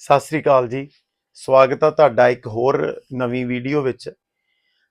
ਸਤਿ ਸ੍ਰੀ ਅਕਾਲ ਜੀ। ਸਵਾਗਤ ਆ ਤੁਹਾਡਾ ਇੱਕ ਹੋਰ ਨਵੀਂ ਵੀਡੀਓ ਵਿੱਚ।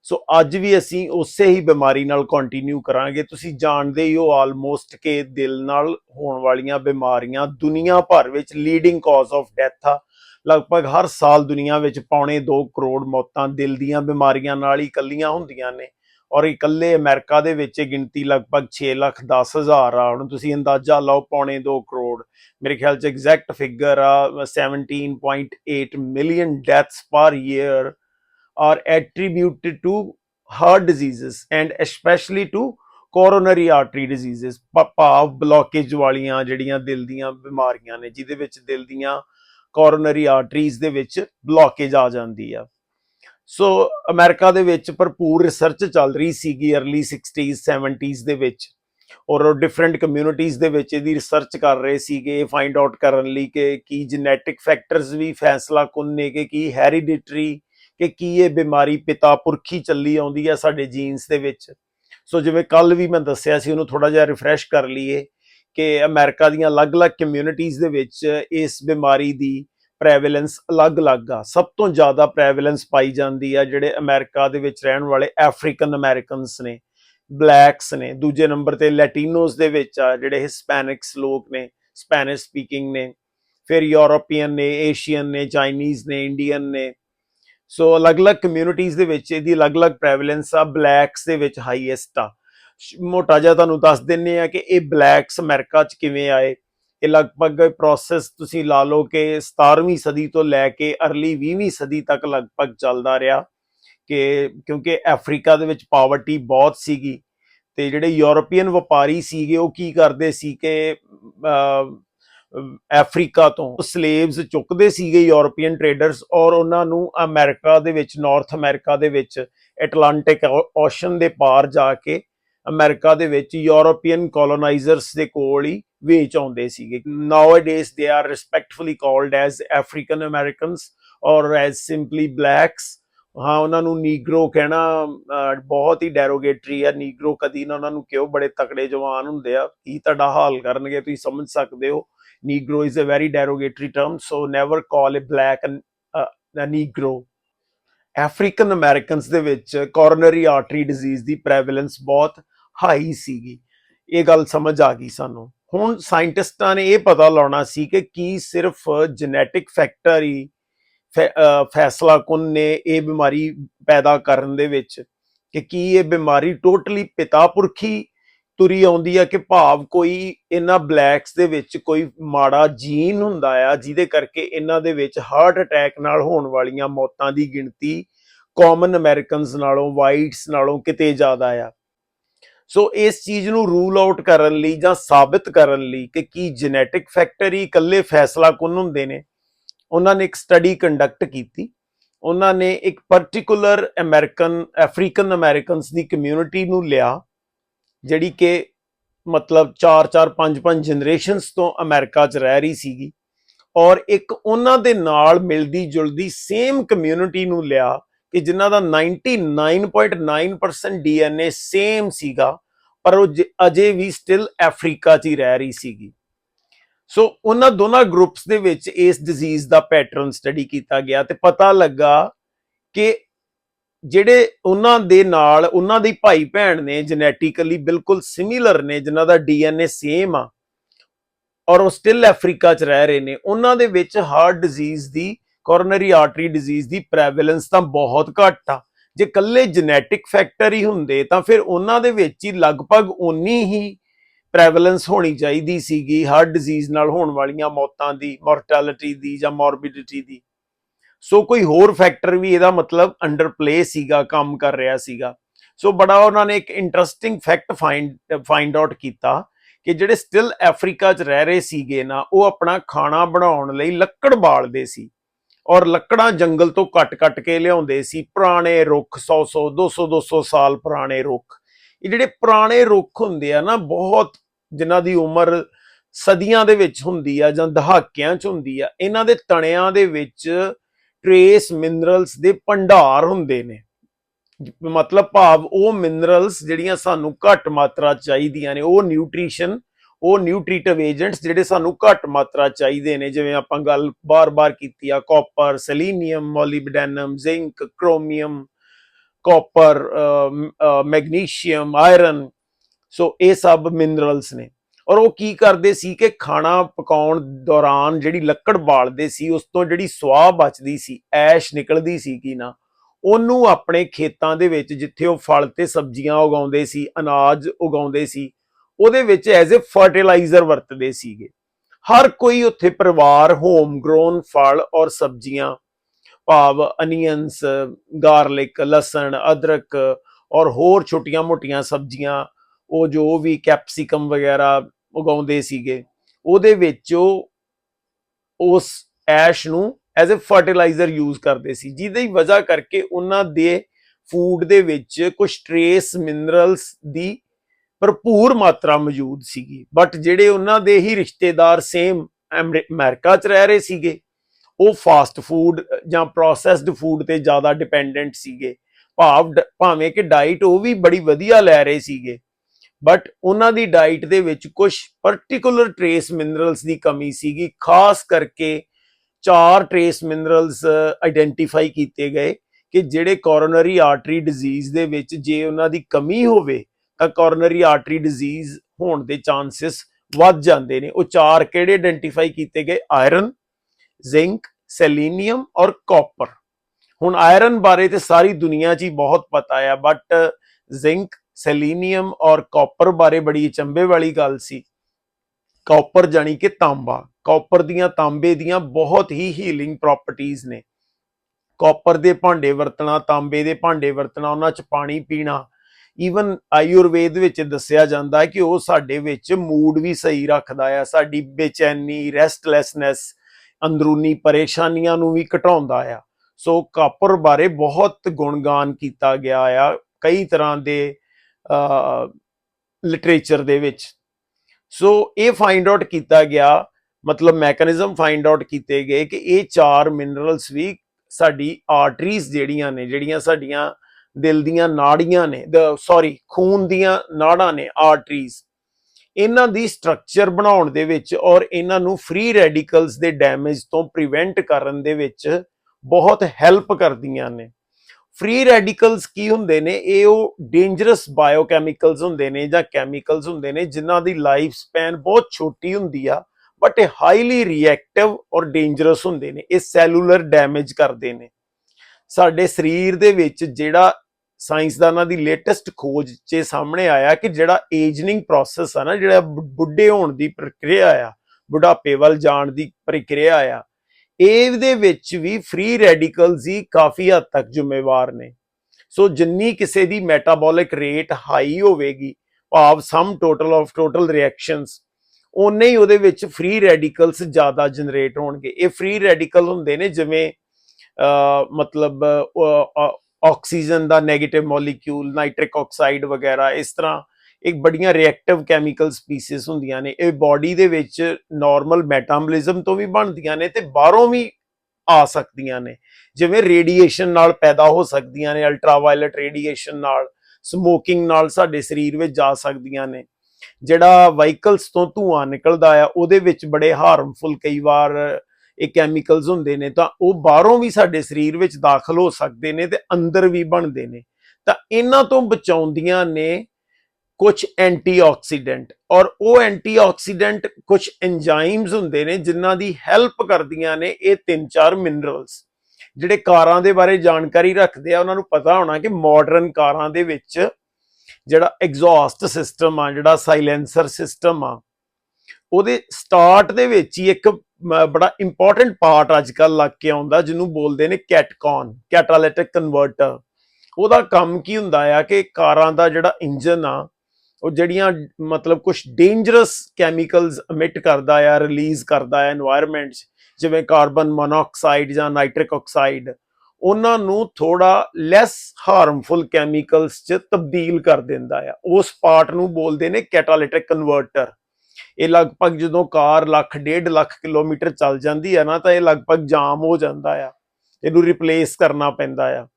ਸੋ ਅੱਜ ਵੀ ਅਸੀਂ ਉਸੇ ਹੀ ਬਿਮਾਰੀ ਨਾਲ ਕੰਟੀਨਿਊ ਕਰਾਂਗੇ। ਤੁਸੀਂ ਜਾਣਦੇ ਹੀ ਹੋ ਆਲਮੋਸਟ ਕਿ ਦਿਲ ਨਾਲ ਹੋਣ ਵਾਲੀਆਂ ਬਿਮਾਰੀਆਂ ਦੁਨੀਆ ਭਰ ਵਿੱਚ ਲੀਡਿੰਗ ਕਾਜ਼ ਆਫ ਡੈਥ ਆ। ਲਗਭਗ ਹਰ ਸਾਲ ਦੁਨੀਆ ਵਿੱਚ ਪੌਣੇ 2 ਕਰੋੜ ਮੌਤਾਂ ਦਿਲ ਦੀਆਂ ਬਿਮਾਰੀਆਂ ਨਾਲ ਹੀ ਇਕੱਲੀਆਂ ਹੁੰਦੀਆਂ ਨੇ। ਔਰ ਇਕੱਲੇ ਅਮਰੀਕਾ ਦੇ ਵਿੱਚ ਇਹ ਗਿਣਤੀ ਲਗਭਗ 6 ਲੱਖ 10 ਹਜ਼ਾਰ ਆ। ਹੁਣ ਤੁਸੀਂ ਅੰਦਾਜ਼ਾ ਲਾਓ ਪੌਣੇ 2 ਕਰੋੜ। ਮੇਰੇ ਖਿਆਲ ਚ ਐਗਜ਼ੈਕਟ ਫਿਗਰ ਆ 17.8 million deaths per year are attributed to heart diseases and especially to coronary artery diseases ਭ- ਭਾਵ ਬਲੋਕੇਜ ਵਾਲੀਆਂ ਜਿਹੜੀਆਂ ਦਿਲ ਦੀਆਂ ਬਿਮਾਰੀਆਂ ਨੇ, ਜਿਹਦੇ ਵਿੱਚ ਦਿਲ ਦੀਆਂ ਕੋਰੋਨਰੀ ਆਰਟਰੀਜ਼ ਦੇ ਵਿੱਚ ਬਲੋਕੇਜ ਆ ਜਾਂਦੀ ਆ। ਸੋ ਅਮਰੀਕਾ ਦੇ ਵਿੱਚ ਭਰਪੂਰ ਰਿਸਰਚ ਚੱਲ ਰਹੀ ਸੀਗੀ अर्ਲੀ 60s 70s ਦੇ ਵਿੱਚ। ਔਰ ਡਿਫਰੈਂਟ ਕਮਿਊਨਿਟੀਜ਼ ਦੇ ਵਿੱਚ ਇਹਦੀ ਰਿਸਰਚ ਕਰ ਰਹੇ ਸੀਗੇ ਫਾਈਂਡ ਆਊਟ ਕਰਨ ਲਈ ਕਿ ਕੀ ਜੈਨੇਟਿਕ ਫੈਕਟਰਸ ਵੀ ਫੈਸਲਾ ਕੁਨ ਨੇ ਕਿ ਕੀ ਹੈਰੀਡਿਟਰੀ ਕਿ ਕੀ ਇਹ ਬਿਮਾਰੀ ਪਿਤਾ ਪੁਰਖੀ ਚੱਲੀ ਆਉਂਦੀ ਹੈ ਸਾਡੇ ਜੀਨਸ ਦੇ ਵਿੱਚ। ਸੋ ਜਿਵੇਂ ਕੱਲ ਵੀ ਮੈਂ ਦੱਸਿਆ ਸੀ, ਉਹਨੂੰ ਥੋੜਾ ਜਿਹਾ ਰਿਫਰੈਸ਼ ਕਰ ਲਈਏ ਕਿ ਅਮਰੀਕਾ ਦੀਆਂ ਅਲੱਗ-ਅਲੱਗ ਕਮਿਊਨਿਟੀਜ਼ ਦੇ ਵਿੱਚ ਇਸ ਬਿਮਾਰੀ ਦੀ ਪ੍ਰੈਵਲੈਂਸ ਅਲੱਗ-ਅਲੱਗ ਆ। ਸਭ ਤੋਂ ਜ਼ਿਆਦਾ ਪ੍ਰੈਵਲੈਂਸ ਪਾਈ ਜਾਂਦੀ ਆ ਜਿਹੜੇ ਅਮਰੀਕਾ ਦੇ ਵਿੱਚ ਰਹਿਣ ਵਾਲੇ ਅਫਰੀਕਨ ਅਮਰੀਕਨਸ ਨੇ ਬਲੈਕਸ ਨੇ, ਦੂਜੇ ਨੰਬਰ ਤੇ ਲੈਟਿਨੋਸ ਦੇ ਵਿੱਚ ਆ ਜਿਹੜੇ ਹਿਸਪੈਨਿਕਸ ਲੋਕ ਨੇ ਸਪੈਨਿਸ਼ ਸਪੀਕਿੰਗ ਨੇ, ਫਿਰ ਯੂਰੋਪੀਅਨ ਨੇ ਏਸ਼ੀਅਨ ਨੇ ਚਾਈਨੀਜ਼ ਨੇ ਇੰਡੀਅਨ ਨੇ। ਸੋ ਅਲੱਗ-ਅਲੱਗ ਕਮਿਊਨਿਟੀਜ਼ ਦੇ ਵਿੱਚ ਇਹਦੀ ਅਲੱਗ-ਅਲੱਗ ਪ੍ਰੈਵਲੈਂਸ ਆ ਬਲੈਕਸ ਦੇ ਵਿੱਚ ਹਾਈਐਸਟ ਆ। ਮੋਟਾ ਜਿਹਾ ਤੁਹਾਨੂੰ ਦੱਸ ਦਿੰਨੇ ਆ ਕਿ ਇਹ ਬਲੈਕਸ ਅਮਰੀਕਾ 'ਚ ਕਿਵੇਂ ਆਏ। ਇਹ ਲਗਭਗ ਪ੍ਰੋਸੈਸ ਤੁਸੀਂ ਲਾ ਲਓ ਕਿ 17ਵੀਂ ਸਦੀ ਤੋਂ ਲੈ ਕੇ ਅਰਲੀ 20ਵੀਂ ਸਦੀ ਤੱਕ ਲਗਭਗ ਚੱਲਦਾ ਰਿਹਾ ਕਿ ਕਿਉਂਕਿ ਅਫਰੀਕਾ ਦੇ ਵਿੱਚ ਪਾਵਰਟੀ ਬਹੁਤ ਸੀਗੀ ਤੇ ਜਿਹੜੇ ਯੂਰੋਪੀਅਨ ਵਪਾਰੀ ਸੀਗੇ ਉਹ ਕੀ ਕਰਦੇ ਸੀ ਕਿ ਅਹ, ਅਫਰੀਕਾ ਤੋਂ ਸਲੇਵਸ ਚੁੱਕਦੇ ਸੀਗੇ ਯੂਰੋਪੀਅਨ ਟ੍ਰੇਡਰਸ ਔਰ ਉਹਨਾਂ ਨੂੰ ਅਮਰੀਕਾ ਦੇ ਵਿੱਚ ਨਾਰਥ ਅਮਰੀਕਾ ਦੇ ਵਿੱਚ ਐਟਲਾਂਟਿਕ ਓਸ਼ਨ ਦੇ ਪਾਰ ਜਾ ਕੇ ਅਮਰੀਕਾ ਦੇ ਵਿੱਚ ਯੂਰੋਪੀਅਨ ਕੋਲੋਨਾਈਜ਼ਰਸ ਦੇ ਕੋਲ ਹੀ ਵੇਚ ਆਉਂਦੇ ਸੀਗੇ। Nowadays they are respectfully called as African Americans ਔਰ ਐਜ਼ ਸਿੰਪਲੀ ਬਲੈਕਸ ਹਾਂ, ਉਹਨਾਂ ਨੂੰ ਨੀਗਰੋ ਕਹਿਣਾ ਬਹੁਤ ਹੀ ਡੈਰੋਗੇਟਰੀ ਆ ਨੀਗਰੋ ਕਦੀ ਨਾ ਉਹਨਾਂ ਨੂੰ ਕਿਉਂ ਬੜੇ ਤਕੜੇ ਜਵਾਨ ਹੁੰਦੇ ਆ। ਕੀ ਤੁਹਾਡਾ ਹਾਲ ਕਰਨਗੇ, ਤੁਸੀਂ ਸਮਝ ਸਕਦੇ ਹੋ। Negro is a very derogatory term so never call a black a negro African Americans ਦੇ ਵਿੱਚ ਕੋਰਨਰੀ ਆਰਟਰੀ ਡਿਜ਼ੀਜ਼ ਦੀ ਪ੍ਰੈਵਲੈਂਸ ਬਹੁਤ ਹਾਈ ਸੀਗੀ। ਇਹ ਗੱਲ ਸਮਝ ਆ ਗਈ ਸਾਨੂੰ। ਹੁਣ ਸਾਇੰਟਿਸਟਾਂ ਨੇ ਇਹ ਪਤਾ ਲਾਉਣਾ ਸੀ ਕਿ ਕੀ ਸਿਰਫ ਜੈਨੇਟਿਕ ਫੈਕਟਰ ਹੀ ਫੈ- ਫੈਸਲਾ ਕੁਨ ਨੇ ਇਹ ਬਿਮਾਰੀ ਪੈਦਾ ਕਰਨ ਦੇ ਵਿੱਚ ਕਿ ਕੀ ਇਹ ਬਿਮਾਰੀ ਟੋਟਲੀ ਪਿਤਾ ਪੁਰਖੀ ਤੁਰੀ ਆਉਂਦੀ ਆ ਕਿ ਭਾਵ ਕੋਈ ਇਹਨਾਂ ਬਲੈਕਸ ਦੇ ਵਿੱਚ ਕੋਈ ਮਾੜਾ ਜੀਨ ਹੁੰਦਾ ਆ, ਜਿਹਦੇ ਕਰਕੇ ਇਹਨਾਂ ਦੇ ਵਿੱਚ ਹਾਰਟ ਅਟੈਕ ਨਾਲ ਹੋਣ ਵਾਲੀਆਂ ਮੌਤਾਂ ਦੀ ਗਿਣਤੀ ਕਾਮਨ ਅਮਰੀਕਨਸ ਨਾਲੋਂ ਵਾਈਟਸ ਨਾਲੋਂ ਕਿਤੇ ਜ਼ਿਆਦਾ ਆ। ਸੋ ਇਸ ਚੀਜ਼ ਨੂੰ ਰੂਲ ਆਊਟ ਕਰਨ ਲਈ ਜਾਂ ਸਾਬਿਤ ਕਰਨ ਲਈ ਕਿ ਕੀ ਜੈਨੇਟਿਕ ਫੈਕਟਰ ਹੀ ਇਕੱਲੇ ਫੈਸਲਾ ਕੁਨ ਹੁੰਦੇ ਨੇ, ਉਹਨਾਂ ਨੇ ਇੱਕ ਸਟੱਡੀ ਕੰਡਕਟ ਕੀਤੀ। ਉਹਨਾਂ ਨੇ ਇੱਕ ਪਾਰਟਿਕੂਲਰ ਅਮਰੀਕਨ ਅਫਰੀਕਨ ਅਮਰੀਕਨਸ ਦੀ ਕਮਿਊਨਿਟੀ ਨੂੰ ਲਿਆ। ਜਿਹੜੀ ਕਿ ਮਤਲਬ 4-4 5-5 ਜਨਰੇਸ਼ਨਸ ਤੋਂ ਅਮਰੀਕਾ 'ਚ ਰਹਿ ਰਹੀ ਸੀਗੀ ਔਰ ਇੱਕ ਉਹਨਾਂ ਦੇ ਨਾਲ ਮਿਲਦੀ ਜੁਲਦੀ ਸੇਮ ਕਮਿਊਨਿਟੀ ਨੂੰ ਲਿਆ ਕਿ ਜਿਨ੍ਹਾਂ ਦਾ 99.9% ਡੀਐਨਏ ਸੇਮ ਸੀਗਾ, ਪਰ ਉਹ ਜ- ਅਜੇ ਵੀ ਸਟਿਲ ਅਫਰੀਕਾ 'ਚ ਹੀ ਰਹਿ ਰਹੀ ਸੀਗੀ। ਸੋ ਉਹਨਾਂ ਦੋਨਾਂ ਗਰੁੱਪਸ ਦੇ ਵਿੱਚ ਇਸ ਡਿਜ਼ੀਜ਼ ਦਾ ਪੈਟਰਨ ਸਟੱਡੀ ਕੀਤਾ ਗਿਆ ਤੇ ਪਤਾ ਲੱਗਾ ਕਿ ਜਿਹੜੇ ਉਹਨਾਂ ਦੇ ਨਾਲ ਉਹਨਾਂ ਦੀ ਭਾਈ ਭੈਣ ਨੇ ਜੈਨੇਟਿਕਲੀ ਬਿਲਕੁਲ ਸਿਮਿਲਰ ਨੇ, ਜਿਨ੍ਹਾਂ ਦਾ ਡੀਐਨਏ ਸੇਮ ਆ, ਔਰ ਉਹ ਸਟਿਲ ਅਫਰੀਕਾ 'ਚ ਰਹਿ ਰਹੇ ਨੇ, ਉਹਨਾਂ ਦੇ ਵਿੱਚ ਹਾਰਟ ਡਿਜ਼ੀਜ਼ ਦੀ ਕੋਰਨਰੀ ਆਰਟਰੀ ਡਿਜ਼ੀਜ਼ ਦੀ ਪ੍ਰੈਵਲੈਂਸ ਤਾਂ ਬਹੁਤ ਘੱਟ ਆ। ਜੇ ਕੱਲੇ ਜੈਨੇਟਿਕ ਫੈਕਟਰ ਹੀ ਹੁੰਦੇ, ਤਾਂ ਫਿਰ ਉਹਨਾਂ ਦੇ ਵਿੱਚ ਹੀ ਲਗਭਗ ਉਨੀ ਹੀ ਪ੍ਰੈਵਲੈਂਸ ਹੋਣੀ ਚਾਹੀਦੀ ਸੀਗੀ ਹਾਰਟ ਡਿਜ਼ੀਜ਼ ਨਾਲ ਹੋਣ ਵਾਲੀਆਂ ਮੌਤਾਂ ਦੀ ਮੋਰਟੈਲਿਟੀ ਦੀ ਜਾਂ ਮੋਰਬਿਡਿਟੀ ਦੀ। ਸੋ ਕੋਈ ਹੋਰ ਫੈਕਟਰ ਵੀ ਇਹਦਾ ਮਤਲਬ ਅੰਡਰ ਪਲੇ ਸੀਗਾ, ਕੰਮ ਕਰ ਰਿਹਾ ਸੀਗਾ। ਸੋ ਬੜਾ ਉਹਨਾਂ ਨੇ ਇੱਕ interesting fact find find out ਕੀਤਾ ਕਿ ਜਿਹੜੇ ਸਟਿਲ ਅਫਰੀਕਾ 'ਚ ਰਹਿ ਰਹੇ ਸੀਗੇ ਨਾ, ਉਹ ਆਪਣਾ ਖਾਣਾ ਬਣਾਉਣ ਲਈ ਲੱਕੜ ਬਾਲਦੇ ਸੀ। ਔਰ ਲੱਕੜਾਂ ਜੰਗਲ ਤੋਂ ਕੱਟ-ਕੱਟ ਕੇ ਲਿਆਉਂਦੇ ਸੀ, ਪੁਰਾਣੇ ਰੁੱਖ 100-100 200-200 ਸਾਲ ਪੁਰਾਣੇ ਰੁੱਖ। ਇਹ ਜਿਹੜੇ ਪੁਰਾਣੇ ਰੁੱਖ ਹੁੰਦੇ ਆ ਨਾ, ਬਹੁਤ ਜਿਨ੍ਹਾਂ ਦੀ ਉਮਰ ਸਦੀਆਂ ਦੇ ਵਿੱਚ ਹੁੰਦੀ ਆ ਜਾਂ ਦਹਾਕਿਆਂ 'ਚ ਹੁੰਦੀ ਆ, ਇਹਨਾਂ ਦੇ ਤਣਿਆਂ ਦੇ ਵਿੱਚ ਟ੍ਰੇਸ ਮਿਨਰਲਸ ਦੇ ਭੰਡਾਰ ਹੁੰਦੇ ਨੇ। ਮਤਲਬ ਭਾਵ ਉਹ ਮਿਨਰਲਸ ਜਿਹੜੀਆਂ ਸਾਨੂੰ ਘੱਟ ਮਾਤਰਾ ਚਾਹੀਦੀਆਂ ਨੇ, ਉਹ ਨਿਊਟ੍ਰੀਸ਼ਨ ਉਹ ਨਿਊਟ੍ਰੀਟਿਵ ਏਜੰਟਸ ਜਿਹੜੇ ਸਾਨੂੰ ਘੱਟ ਮਾਤਰਾ ਚਾਹੀਦੇ ਨੇ, ਜਿਵੇਂ ਆਪਾਂ ਗੱਲ ਬਾਰ-ਬਾਰ ਕੀਤੀ ਆ copper selenium molybdenum zinc chromium copper magnesium iron so ਇਹ ਸਭ ਮਿਨਰਲਸ ਨੇ। ਔਰ ਉਹ ਕੀ ਕਰਦੇ ਸੀ ਕਿ ਖਾਣਾ ਪਕਾਉਣ ਦੌਰਾਨ ਜਿਹੜੀ ਲੱਕੜ ਬਾਲਦੇ ਸੀ, ਉਸ ਤੋਂ ਜਿਹੜੀ ਸਵਾਹ ਬਚਦੀ ਸੀ, ਐਸ਼ ਨਿਕਲਦੀ ਸੀ ਕੀ ਨਾ, ਉਹਨੂੰ ਆਪਣੇ ਖੇਤਾਂ ਦੇ ਵਿੱਚ ਜਿੱਥੇ ਉਹ ਫਲ ਤੇ ਸਬਜ਼ੀਆਂ ਉਗਾਉਂਦੇ ਸੀ, ਅਨਾਜ ਉਗਾਉਂਦੇ ਸੀ, ਉਹਦੇ ਵਿੱਚ ਐਜ਼ ਅ ਫਰਟੀਲਾਈਜ਼ਰ ਵਰਤਦੇ ਸੀਗੇ। ਹਰ ਕੋਈ ਉੱਥੇ ਪਰਿਵਾਰ ਹੋਮ ਗਰੋਨ ਫਲ ਔਰ ਸਬਜ਼ੀਆਂ, ਭਾਵ ਅਨੀਅਨਸ ਗਾਰਲਿਕ ਲਸਣ, ਅਦਰਕ ਔਰ ਹੋਰ ਛੋਟੀਆਂ-ਮੋਟੀਆਂ ਸਬਜ਼ੀਆਂ, ਉਹ ਜੋ ਵੀ ਕੈਪਸਿਕਮ ਵਗੈਰਾ ਉਗਾਉਂਦੇ ਸੀਗੇ। ਉਹਦੇ ਵਿੱਚ ਉਹ ਉਸ ਐਸ਼ ਨੂੰ ਐਜ਼ ਅ ਫਰਟੀਲਾਈਜ਼ਰ ਯੂਜ਼ ਕਰਦੇ ਸੀ, ਜਿਹਦੀ ਵਜ੍ਹਾ ਕਰਕੇ ਉਹਨਾਂ ਦੇ ਫੂਡ ਦੇ ਵਿੱਚ ਕੁਝ ਟ੍ਰੇਸ ਮਿਨਰਲਸ ਦੀ ਭਰਪੂਰ ਮਾਤਰਾ ਮੌਜੂਦ ਸੀਗੀ। ਬਟ ਜਿਹੜੇ ਉਹਨਾਂ ਦੇ ਹੀ ਰਿਸ਼ਤੇਦਾਰ ਸੇਮ ਅਮਰੀਕਾ 'ਚ ਰਹਿ ਰਹੇ ਸੀਗੇ, ਉਹ ਫਾਸਟ ਫੂਡ ਜਾਂ ਪ੍ਰੋਸੈਸਡ ਫੂਡ ਤੇ ਜ਼ਿਆਦਾ ਡਿਪੈਂਡੈਂਟ ਸੀਗੇ। ਭਾਵ ਡ- ਭਾਵੇਂ ਕਿ ਡਾਈਟ ਉਹ ਵੀ ਬੜੀ ਵਧੀਆ ਲੈ ਰਹੇ ਸੀਗੇ। ਬਟ ਉਹਨਾਂ ਦੀ ਡਾਈਟ ਦੇ ਵਿੱਚ ਕੁਝ ਪਾਰਟਿਕੂਲਰ ਟ੍ਰੇਸ ਮਿਨਰਲਸ ਦੀ ਕਮੀ ਸੀਗੀ, ਖਾਸ ਕਰਕੇ ਚਾਰ ਟ੍ਰੇਸ ਮਿਨਰਲਸ ਆਇਡੈਂਟੀਫਾਈ ਕੀਤੇ ਗਏ ਕਿ ਜਿਹੜੇ ਕੋਰੋਨਰੀ ਆਰਟਰੀ ਡਿਜ਼ੀਜ਼ ਦੇ ਵਿੱਚ ਜੇ ਉਹਨਾਂ ਦੀ ਕਮੀ ਹੋਵੇ, ਤਾਂ ਕੋਰੋਨਰੀ ਆਰਟਰੀ ਡਿਜ਼ੀਜ਼ ਹੋਣ ਦੇ ਚਾਂਸਸ ਵੱਧ ਜਾਂਦੇ ਨੇ। ਉਹ ਚਾਰ ਕਿਹੜੇ ਆਇਡੈਂਟੀਫਾਈ ਕੀਤੇ ਗਏ? ਆਇਰਨ ਜ਼ਿੰਕ ਸੈਲੀਨੀਅਮ ਔਰ ਕਾਪਰ ਹੁਣ ਆਇਰਨ ਬਾਰੇ ਤੇ ਸਾਰੀ ਦੁਨੀਆ 'ਚ ਹੀ ਬਹੁਤ ਪਤਾ ਆ ਬਟ ਜ਼ਿੰਕ ਸੈਲੀਨੀਅਮ ਔਰ ਕਾਪਰ ਬਾਰੇ ਬੜੀ ਅਚੰਭੇ ਵਾਲੀ ਗੱਲ ਸੀ। ਕਾਪਰ ਜਾਨੀ ਕਿ ਤਾਂਬਾ। ਕਾਪਰ ਦੀਆਂ ਤਾਂਬੇ ਦੀਆਂ ਬਹੁਤ ਹੀ ਹੀਲਿੰਗ ਪ੍ਰੋਪਰਟੀਆਂ ਨੇ। ਕਾਪਰ ਦੇ ਭਾਂਡੇ ਵਰਤਣਾ, ਤਾਂਬੇ ਦੇ ਭਾਂਡੇ ਵਰਤਣਾ, ਉਹਨਾਂ 'ਚ ਪਾਣੀ ਪੀਣਾ। ਈਵਨ ਆਯੁਰਵੇਦ ਵਿੱਚ ਦੱਸਿਆ ਜਾਂਦਾ ਹੈ ਕਿ ਉਹ ਸਾਡੇ ਵਿੱਚ ਮੂਡ ਵੀ ਸਹੀ ਰੱਖਦਾ ਆ। ਸਾਡੀ ਬੇਚੈਨੀ ਰੈਸਟਲੈਸਨੈਸ ਅੰਦਰੂਨੀ ਪਰੇਸ਼ਾਨੀਆਂ ਨੂੰ ਵੀ ਘਟਾਉਂਦਾ ਆ। ਸੋ ਕਾਪਰ ਬਾਰੇ ਬਹੁਤ ਗੁਣਗਾਨ ਕੀਤਾ ਗਿਆ ਆ। ਕਈ ਤਰ੍ਹਾਂ ਦੇ ਲਿਟਰੇਚਰ ਦੇ ਵਿੱਚ। ਸੋ ਇਹ ਫਾਈਂਡ ਆਊਟ ਕੀਤਾ ਗਿਆ, ਮਤਲਬ ਮੈਕੈਨਿਜ਼ਮ ਫਾਈਂਡ ਆਊਟ ਕੀਤੇ ਗਏ ਕਿ ਇਹ ਚਾਰ ਮਿਨਰਲਸ ਵੀ ਸਾਡੀ ਆਰਟਰੀਜ਼ ਜਿਹੜੀਆਂ ਨੇ, ਜਿਹੜੀਆਂ ਸਾਡੀਆਂ ਦਿਲ ਦੀਆਂ ਨਾੜੀਆਂ ਨੇ ਸੌਰੀ ਖੂਨ ਦੀਆਂ ਨਾੜਾਂ ਨੇ ਆਰਟਰੀਜ਼ ਇਹਨਾਂ ਦੀ ਸਟਰਕਚਰ ਬਣਾਉਣ ਦੇ ਵਿੱਚ ਔਰ ਇਹਨਾਂ ਨੂੰ ਫ੍ਰੀ ਰੈਡੀਕਲਸ ਦੇ ਡੈਮੇਜ ਤੋਂ ਪ੍ਰੀਵੈਂਟ ਕਰਨ ਦੇ ਵਿੱਚ ਬਹੁਤ ਹੈਲਪ ਕਰਦੀਆਂ ਨੇ। ਫ੍ਰੀ ਰੈਡੀਕਲਸ ਕੀ ਹੁੰਦੇ ਨੇ? ਇਹ ਉਹ ਡੇਂਜਰਸ ਬਾਇਓਕੈਮੀਕਲਸ ਹੁੰਦੇ ਨੇ ਜਾਂ ਕੈਮੀਕਲਸ ਹੁੰਦੇ ਨੇ ਜਿਨ੍ਹਾਂ ਦੀ ਲਾਈਫ ਸਪੈਨ ਬਹੁਤ ਛੋਟੀ ਹੁੰਦੀ ਆ ਬਟ ਇਹ ਹਾਈਲੀ ਰਿਐਕਟਿਵ ਔਰ ਡੇਂਜਰਸ ਹੁੰਦੇ ਨੇ, ਇਹ ਸੈਲੂਲਰ ਡੈਮੇਜ ਕਰਦੇ ਨੇ। ਸਾਡੇ ਸਰੀਰ ਦੇ ਵਿੱਚ ਜਿਹੜਾ ਸਾਇੰਸਦਾਨਾਂ ਦੀ ਲੇਟੈਸਟ ਖੋਜ 'ਚ ਸਾਹਮਣੇ ਆਇਆ ਕਿ ਜਿਹੜਾ ਏਜਨਿੰਗ ਪ੍ਰੋਸੈਸ ਆ ਨਾ, ਜਿਹੜਾ ਬੁ- ਬੁੱਢੇ ਹੋਣ ਦੀ ਪ੍ਰਕਿਰਿਆ ਆ, ਬੁਢਾਪੇ ਵੱਲ ਜਾਣ ਦੀ ਪ੍ਰਕਿਰਿਆ ਆ ਇਹਦੇ ਵਿੱਚ ਵੀ ਫ੍ਰੀ ਰੈਡੀਕਲਸ ਹੀ ਕਾਫੀ ਹੱਦ ਤੱਕ ਜ਼ਿੰਮੇਵਾਰ ਨੇ। ਸੋ ਜਿੰਨੀ ਕਿਸੇ ਦੀ ਮੈਟਾਬੋਲਿਕ ਰੇਟ ਹਾਈ ਹੋਵੇਗੀ, ਭਾਵ sum total of total reactions ਉਨੇ ਹੀ ਉਹਦੇ ਵਿੱਚ ਫ੍ਰੀ ਰੈਡੀਕਲਸ ਜ਼ਿਆਦਾ ਜਨਰੇਟ ਹੋਣਗੇ। ਇਹ ਫ੍ਰੀ ਰੈਡੀਕਲ ਹੁੰਦੇ ਨੇ ਜਿਵੇਂ ਮਤਲਬ ਆਕਸੀਜਨ ਦਾ 네ਗੇਟਿਵ ਮੋਲੀਕਿਊਲ ਨਾਈਟ੍ਰਿਕ ਆਕਸਾਈਡ ਵਗੈਰਾ, ਇਸ ਤਰ੍ਹਾਂ ਇੱਕ ਬੜੀਆਂ ਰਿਐਕਟਿਵ ਕੈਮੀਕਲ ਸਪੀਸੀਜ਼ ਹੁੰਦੀਆਂ ਨੇ, ਇਹ ਬਾਡੀ ਦੇ ਵਿੱਚ ਨਾਰਮਲ ਮੈਟਾਬੋਲਿਜ਼ਮ ਤੋਂ ਵੀ ਬਣਦੀਆਂ ਨੇ ਤੇ ਬਾਹਰੋਂ ਵੀ ਆ ਸਕਦੀਆਂ ਨੇ। ਜਿਵੇਂ ਰੇਡੀਏਸ਼ਨ ਨਾਲ ਪੈਦਾ ਹੋ ਸਕਦੀਆਂ ਨੇ ਅਲਟਰਾਵਾਇਲਟ ਰੇਡੀਏਸ਼ਨ ਨਾਲ ਸਮੋਕਿੰਗ ਨਾਲ ਸਾਡੇ ਸਰੀਰ ਵਿੱਚ ਜਾ ਸਕਦੀਆਂ ਨੇ। ਜਿਹੜਾ ਵਾਹੀਕਲਸ ਤੋਂ ਧੂਆਂ ਨਿਕਲਦਾ ਆ, ਉਹਦੇ ਵਿੱਚ ਬੜੇ ਹਾਰਮਫੁਲ ਕਈ ਵਾਰ ਇਹ ਕੈਮੀਕਲਸ ਹੁੰਦੇ ਨੇ, ਤਾਂ ਉਹ ਬਾਹਰੋਂ ਵੀ ਸਾਡੇ ਸਰੀਰ ਵਿੱਚ ਦਾਖਲ ਹੋ ਸਕਦੇ ਨੇ ਤੇ ਅੰਦਰ ਵੀ ਬਣਦੇ ਨੇ। ਤਾਂ ਇਹਨਾਂ ਤੋਂ ਬਚਾਉਂਦੀਆਂ ਨੇ ਕੁਝ ਐਂਟੀਆਕਸੀਡੈਂਟ ਔਰ ਉਹ ਐਂਟੀਆਕਸੀਡੈਂਟ ਕੁਝ ਐਂਜ਼ਾਈਮਸ ਹੁੰਦੇ ਨੇ ਜਿਨ੍ਹਾਂ ਦੀ ਹੈਲਪ ਕਰਦੀਆਂ ਨੇ ਇਹ ਤਿੰਨ ਚਾਰ ਮਿਨਰਲਸ। ਜਿਹੜੇ ਕਾਰਾਂ ਦੇ ਬਾਰੇ ਜਾਣਕਾਰੀ ਰੱਖਦੇ ਆ, ਉਹਨਾਂ ਨੂੰ ਪਤਾ ਹੋਣਾ ਕਿ ਮਾਡਰਨ ਕਾਰਾਂ ਦੇ ਵਿੱਚ ਜਿਹੜਾ ਐਗਜ਼ੌਸਟ ਸਿਸਟਮ ਆ, ਜਿਹੜਾ ਸਾਇਲੈਂਸਰ ਸਿਸਟਮ ਆ, ਉਹਦੇ ਸਟਾਰਟ ਦੇ ਵਿੱਚ ਹੀ ਇੱਕ ਬੜਾ ਇੰਪੋਰਟੈਂਟ ਪਾਰਟ ਅੱਜ ਕੱਲ ਲੱਗ ਕੇ ਆਉਂਦਾ, ਜਿਹਨੂੰ ਬੋਲਦੇ ਨੇ ਕੈਟਕੌਨ ਕੈਟਾਲਿਟਿਕ ਕਨਵਰਟਰ ਉਹਦਾ ਕੰਮ ਕੀ ਹੁੰਦਾ ਆ ਕਿ ਕਾਰਾਂ ਦਾ ਜਿਹੜਾ ਇੰਜਨ ਆ ਉਹ ਜਿਹੜੀਆਂ ਮਤਲਬ ਕੁਝ ਡੇਂਜਰਸ ਕੈਮੀਕਲਸ ਅਮਿਟ ਕਰਦਾ ਆ ਰਿਲੀਜ਼ ਕਰਦਾ ਆ এনवायरमेंट 'ਚ, ਜਿਵੇਂ ਕਾਰਬਨ ਮੋਨੋਆਕਸਾਈਡ ਜਾਂ ਨਾਈਟ੍ਰਿਕ ਆਕਸਾਈਡ ਉਹਨਾਂ ਨੂੰ ਥੋੜਾ ਲੈਸ ਹਾਰਮਫੁਲ ਕੈਮੀਕਲਸ 'ਚ ਤਬਦੀਲ ਕਰ ਦਿੰਦਾ ਆ। ਉਸ ਪਾਰਟ ਨੂੰ ਬੋਲਦੇ ਨੇ ਕੈਟਾਲਿਟਿਕ ਕਨਵਰਟਰ ਇਹ ਲਗਭਗ ਜਦੋਂ ਕਾਰ ਲੱਖ, ਡੇਢ ਲੱਖ ਕਿਲੋਮੀਟਰ ਚੱਲ ਜਾਂਦੀ ਹੈ ਨਾ, ਤਾਂ ਇਹ ਲਗਭਗ ਜਾਮ ਹੋ ਜਾਂਦਾ ਆ। ਇਹਨੂੰ ਰਿਪਲੇਸ ਕਰਨਾ ਪੈਂਦਾ ਆ।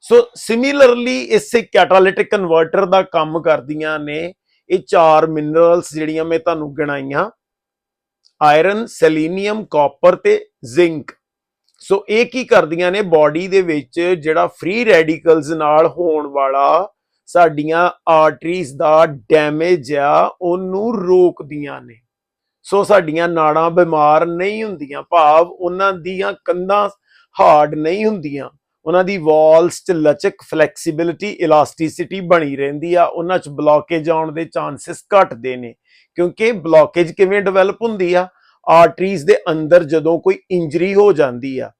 ਸੋ ਸਿਮਿਲਰਲੀ ਇਸੇ ਕੈਟਾਲਿਟਿਕ ਕਨਵਰਟਰ ਦਾ ਕੰਮ ਕਰਦੀਆਂ ਨੇ ਇਹ ਚਾਰ ਮਿਨਰਲਸ ਜਿਹੜੀਆਂ ਮੈਂ ਤੁਹਾਨੂੰ ਗਿਣਾਈਆਂ ਆਇਰਨ ਸੈਲੀਨੀਅਮ ਕਾਪਰ ਤੇ ਜ਼ਿੰਕ ਸੋ ਇਹ ਕੀ ਕਰਦੀਆਂ ਨੇ? ਬਾਡੀ ਦੇ ਵਿੱਚ ਜਿਹੜਾ ਫ੍ਰੀ ਰੈਡੀਕਲਸ ਨਾਲ ਹੋਣ ਵਾਲਾ ਸਾਡੀਆਂ ਆਰਟਰੀਜ਼ ਦਾ ਡੈਮੇਜ ਆ, ਉਹਨੂੰ ਰੋਕਦੀਆਂ ਨੇ। ਸੋ ਸਾਡੀਆਂ ਨਾੜਾਂ ਬਿਮਾਰ ਨਹੀਂ ਹੁੰਦੀਆਂ, ਭਾਵ ਉਹਨਾਂ ਦੀਆਂ ਕੰਧਾਂ ਹਾਰਡ ਨਹੀਂ ਹੁੰਦੀਆਂ। ਉਹਨਾਂ ਦੀ ਵਾਲਸ 'ਚ ਲਚਕ ਫਲੈਕਸੀਬਿਲਿਟੀ ਇਲਾਸਟੀਸਿਟੀ ਬਣੀ ਰਹਿੰਦੀ ਆ, ਉਹਨਾਂ 'ਚ ਬਲੌਕੇਜ ਆਉਣ ਦੇ ਚਾਂਸਸ ਘਟਦੇ ਨੇ। ਕਿਉਂਕਿ ਬਲੌਕੇਜ ਕਿਵੇਂ ਡਿਵੈਲਪ ਹੁੰਦੀ ਆ? ਆਰਟਰੀਜ਼ ਦੇ ਅੰਦਰ ਜਦੋਂ ਕੋਈ ਇੰਜਰੀ ਹੋ ਜਾਂਦੀ ਆ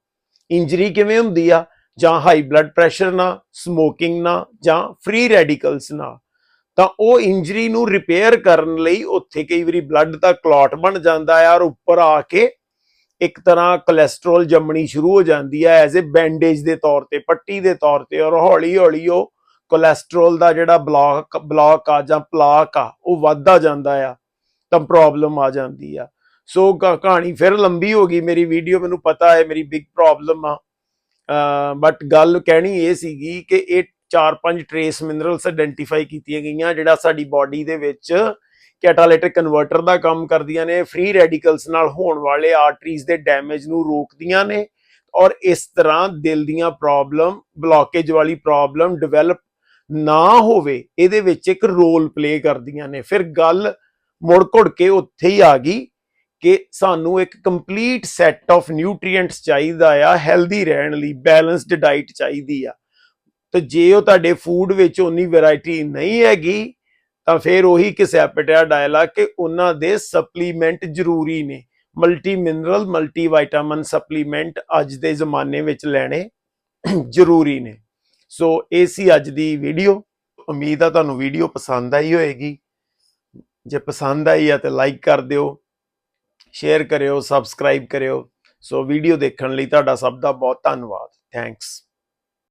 ਇੰਜਰੀ ਕਿਵੇਂ ਹੁੰਦੀ ਆ? ਜਾਂ ਹਾਈ ਬਲੱਡ ਪ੍ਰੈਸ਼ਰ ਨਾਲ ਸਮੋਕਿੰਗ ਨਾਲ, ਜਾਂ ਫ੍ਰੀ ਰੈਡੀਕਲਸ ਨਾਲ। ਤਾਂ ਉਹ ਇੰਜਰੀ ਨੂੰ ਰਿਪੇਅਰ ਕਰਨ ਲਈ ਉੱਥੇ ਕਈ ਵਾਰੀ ਬਲੱਡ ਦਾ ਕਲੌਟ ਬਣ ਜਾਂਦਾ ਆ ਔਰ ਉੱਪਰ ਆ ਕੇ ਇੱਕ ਤਰ੍ਹਾਂ ਕੋਲੇਸਟ੍ਰੋਲ ਜੰਮਣੀ ਸ਼ੁਰੂ ਹੋ ਜਾਂਦੀ ਹੈ ਐਜ਼ ਅ ਬੈਂਡੇਜ ਦੇ ਤੌਰ ਤੇ, ਪੱਟੀ ਦੇ ਤੌਰ ਤੇ ਔਰ ਹੌਲੀ ਹੌਲੀ ਉਹ ਕੋਲੇਸਟ੍ਰੋਲ ਦਾ ਜਿਹੜਾ ਬਲੌਕ ਬਲੌਕ ਆ ਜਾਂ ਪਲਾਕ ਆ, ਉਹ ਵੱਧਦਾ ਜਾਂਦਾ ਆ, ਤਾਂ ਪ੍ਰੋਬਲਮ ਆ ਜਾਂਦੀ ਆ। ਸੋ ਕਹਾਣੀ ਫਿਰ ਲੰਬੀ ਹੋ ਗਈ, ਮੇਰੀ ਵੀਡੀਓ ਮੈਨੂੰ ਪਤਾ ਹੈ, ਮੇਰੀ ਬਿਗ ਪ੍ਰੋਬਲਮ ਆ। ਬਟ ਗੱਲ ਕਹਿਣੀ ਇਹ ਸੀਗੀ ਕਿ ਇਹ ਚਾਰ ਪੰਜ ਟ੍ਰੇਸ ਮਿਨਰਲਸ ਆਇਡੈਂਟੀਫਾਈ ਕੀਤੀਆਂ ਗਈਆਂ, ਜਿਹੜਾ ਸਾਡੀ ਬਾਡੀ ਦੇ ਵਿੱਚ ਕੈਟਾਲਿਟਿਕ ਕਨਵਰਟਰ ਦਾ ਕੰਮ ਕਰਦੀਆਂ ਨੇ ਫ੍ਰੀ ਰੈਡੀਕਲਸ ਨਾਲ ਹੋਣ ਵਾਲੇ ਆਰਟਰੀਜ਼ ਦੇ ਡੈਮੇਜ ਨੂੰ ਰੋਕਦੀਆਂ ਨੇ ਔਰ ਇਸ ਤਰ੍ਹਾਂ ਦਿਲ ਦੀਆਂ ਪ੍ਰੋਬਲਮ ਬਲੌਕੇਜ ਵਾਲੀ ਪ੍ਰੋਬਲਮ ਡਿਵੈਲਪ ਨਾ ਹੋਵੇ, ਇਹਦੇ ਵਿੱਚ ਇੱਕ ਰੋਲ ਪਲੇ ਕਰਦੀਆਂ ਨੇ। ਫਿਰ ਗੱਲ ਮੁੜ ਘੁੜ ਕੇ ਉੱਥੇ ਹੀ ਆ ਗਈ ਕਿ ਸਾਨੂੰ ਇੱਕ ਕੰਪਲੀਟ ਸੈੱਟ ਆਫ ਨਿਊਟ੍ਰੀਐਂਟਸ ਚਾਹੀਦਾ ਆ ਹੈਲਦੀ ਰਹਿਣ ਲਈ ਬੈਲੈਂਸਡ ਡਾਈਟ ਚਾਹੀਦੀ ਆ। ਤੇ ਜੇ ਉਹ ਤੁਹਾਡੇ ਫੂਡ ਵਿੱਚ ਉਨੀ ਵੈਰਾਈਟੀ ਨਹੀਂ ਹੈਗੀ ਤਾਂ ਫਿਰ ਉਹੀ ਕਿਸਿਆ ਪਟਿਆ ਡਾਇਲਾ ਕਿ ਉਹਨਾਂ ਦੇ ਸਪਲੀਮੈਂਟ ਜ਼ਰੂਰੀ ਨੇ। Multi mineral multi vitamin supplement ਅੱਜ ਦੇ ਜ਼ਮਾਨੇ ਵਿੱਚ ਲੈਣੇ ਜ਼ਰੂਰੀ ਨੇ। ਸੋ ਇਹ ਸੀ ਅੱਜ ਦੀ ਵੀਡੀਓ ਉਮੀਦ ਆ ਤੁਹਾਨੂੰ ਵੀਡੀਓ ਪਸੰਦ ਆਈ ਹੋਏਗੀ। ਜੇ ਪਸੰਦ ਆਈ ਆ ਤੇ ਲਾਈਕ ਕਰ ਦਿਓ ਸ਼ੇਅਰ ਕਰਿਓ ਸਬਸਕ੍ਰਾਈਬ ਕਰਿਓ। ਸੋ ਵੀਡੀਓ ਦੇਖਣ ਲਈ ਤੁਹਾਡਾ ਸਭ ਦਾ ਬਹੁਤ ਧੰਨਵਾਦ। ਥੈਂਕਸ